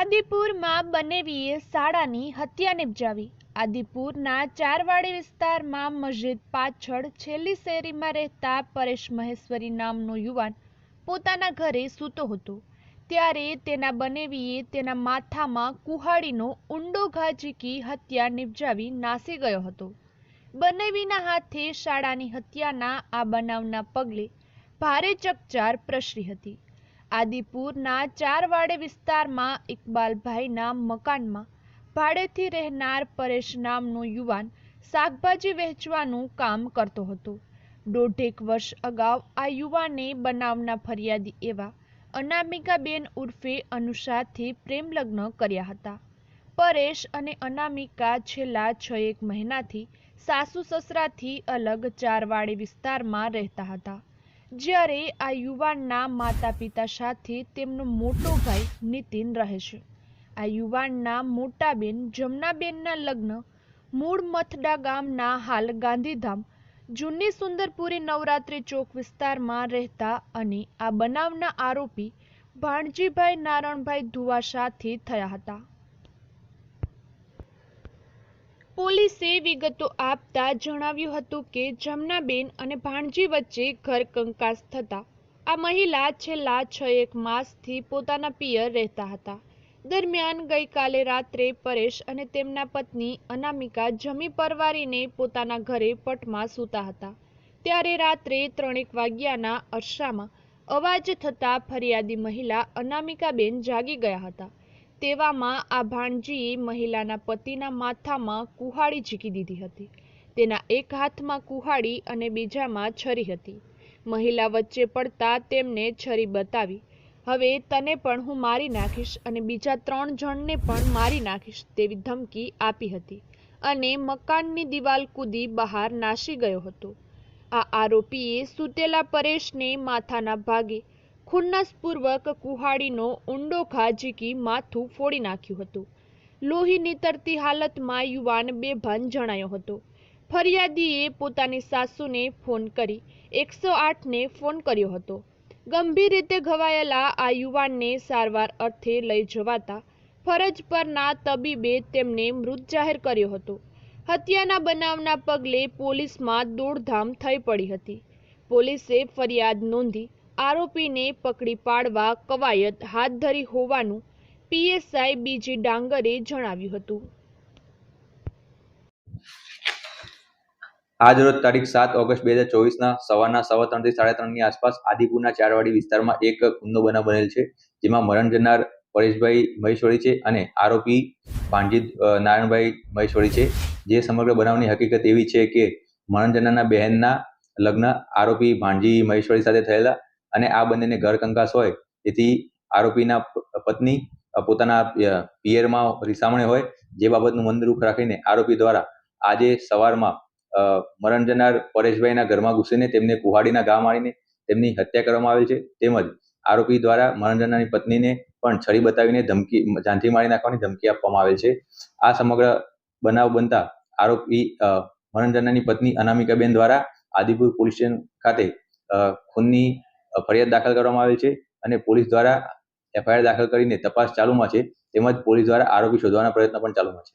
આદિપુરમાં બનેવીએ શાળાની હત્યા નિપજાવી. આદિપુરના ચારવાડી વિસ્તારમાં મસ્જિદ પાછળ છેલ્લી શેરીમાં રહેતા પરેશ મહેશ્વરી નામનો યુવાન પોતાના ઘરે સૂતો હતો. ત્યારે તેના બનેવીએ તેના માથામાં કુહાડીનો ઊંડો ઘા ઝીકી હત્યા નિપજાવી નાસી ગયો હતો. બનેવીના હાથે શાળાની હત્યાના આ બનાવના પગલે ભારે ચકચાર પ્રસરી હતી. આદિપુરના ચારવાડે વિસ્તારમાં ઇકબાલભાઈના મકાનમાં ભાડેથી રહેનાર પરેશ નામનો યુવાન શાકભાજી વહેંચવાનું કામ કરતો હતો. દોઢેક વર્ષ અગાઉ આ યુવાને બનાવના ફરિયાદી એવા અનામિકાબેન ઉર્ફે અનુષાથી પ્રેમ લગ્ન કર્યા હતા. પરેશ અને અનામિકા છેલ્લા છ એક મહિનાથી સાસુ સસરાથી અલગ ચારવાડે વિસ્તારમાં રહેતા હતા. જ્યારે આ યુવાનના માતા પિતા સાથે તેમનો મોટો ભાઈ નીતિન રહે છે. આ યુવાનના મોટા બેન જમનાબેનના લગ્ન મૂળ મથડા ગામના હાલ ગાંધીધામ, જૂની સુંદરપુરી નવરાત્રી ચોક વિસ્તારમાં રહેતા અને આ બનાવના આરોપી ભાણજીભાઈ નારણભાઈ ધુવા સાથે થયા હતા. પોલીસે વિગતો આપતા જણાવ્યું હતું કે જમનાબેન અને ભાણજી વચ્ચે ઘર કંકાસ થતા. આ મહિલા છેલ્લા છ એક માસથી પોતાના પિયર રહેતા હતા. દરમિયાન ગઈકાલે રાત્રે પરેશ અને તેમના પત્ની અનામિકા જમી પરવારીને પોતાના ઘરે પટમાં સૂતા હતા. ત્યારે રાત્રે ત્રણેક વાગ્યાના અરસામાં અવાજ થતાં ફરિયાદી મહિલા અનામિકાબેન જાગી ગયા હતા. તેવામાં આ ભાણજીએ મહિલાના પતિના માથામાં કુહાડી ઝીકી દીધી હતી. તેના એક હાથમાં કુહાડી અને બીજામાં છરી હતી. મહિલા વચ્ચે પડતા તેમને છરી બતાવી, હવે તને પણ હું મારી નાખીશ અને બીજા ત્રણ જણને પણ મારી નાખીશ તેવી ધમકી આપી હતી અને મકાનની દિવાલ કૂદી બહાર નાસી ગયો હતો. આ આરોપીએ સૂતેલા પરેશને માથાના ભાગે ખુન્નસપૂર્વક કુહાડીનો ઊંડો ઘા ઝીકી માથું ફોડી નાખ્યું હતું. લોહી નીતરતી હાલતમાં યુવાન બેભાન જણાયો હતો. ફરિયાદીએ પોતાની સાસુને ફોન કરી, એકસો આઠને ફોન કર્યો હતો. ગંભીર રીતે ઘવાયેલા આ યુવાનને સારવાર અર્થે લઈ જવાતા ફરજ પરના તબીબે તેમને મૃત જાહેર કર્યો હતો. હત્યાના બનાવના પગલે પોલીસમાં દોડધામ થઈ પડી હતી. પોલીસે ફરિયાદ નોંધી આરોપીને પકડી પાડવા કવાયત હાથ ધરી હોવાનું પીએસઆઈ બીજી ડાંગરે જણાવ્યું હતું. આજ રોજ તારીખ સાત ઓગસ્ટ બે હજાર ચોવીસના સવારના સવા ત્રણથી સાડા ત્રણની આસપાસ આદિપુરના ચારવાડી વિસ્તારમાં એક ગુનો બનાવ બનેલ છે, જેમાં મરણ જનાર પરેશભાઈ મહેશ્વરી છે અને આરોપી ભાણજીત નારાયણભાઈ મહેશ્વરી છે. જે સમગ્ર બનાવની હકીકત એવી છે કે મરણ જનારના બહેનના લગ્ન આરોપી ભાણજી મહેશ્વરી સાથે થયેલા અને આ બંનેને ઘર કંકાસ હોય, તેથી આરોપીના પત્ની પોતાના પિયરમાં રિસામણે હોય, જે બાબતનું મન દુઃખ રાખીને આરોપી દ્વારા આજે સવારમાં મરણ જનાર પરેશભાઈના ઘરમાં ઘૂસીને તેમને કુહાડીના ઘા મારીને તેમની હત્યા કરવામાં આવેલ છે. તેમજ આરોપી દ્વારા મરણ જનારની પત્નીને પણ છરી બતાવીને ધમકી જાનથી મારી નાખવાની ધમકી આપવામાં આવેલ છે. આ સમગ્ર બનાવ બનતા આરોપી મરણ જનારની પત્ની અનામિકાબેન દ્વારા આદિપુર પોલીસ સ્ટેશન ખાતે ખૂનની ફરિયાદ દાખલ કરવામાં આવેલ છે અને પોલીસ દ્વારા એફઆઈઆર દાખલ કરીને તપાસ ચાલુમાં છે. તેમજ પોલીસ દ્વારા આરોપી શોધવાના પ્રયત્ન પણ ચાલુમાં છે.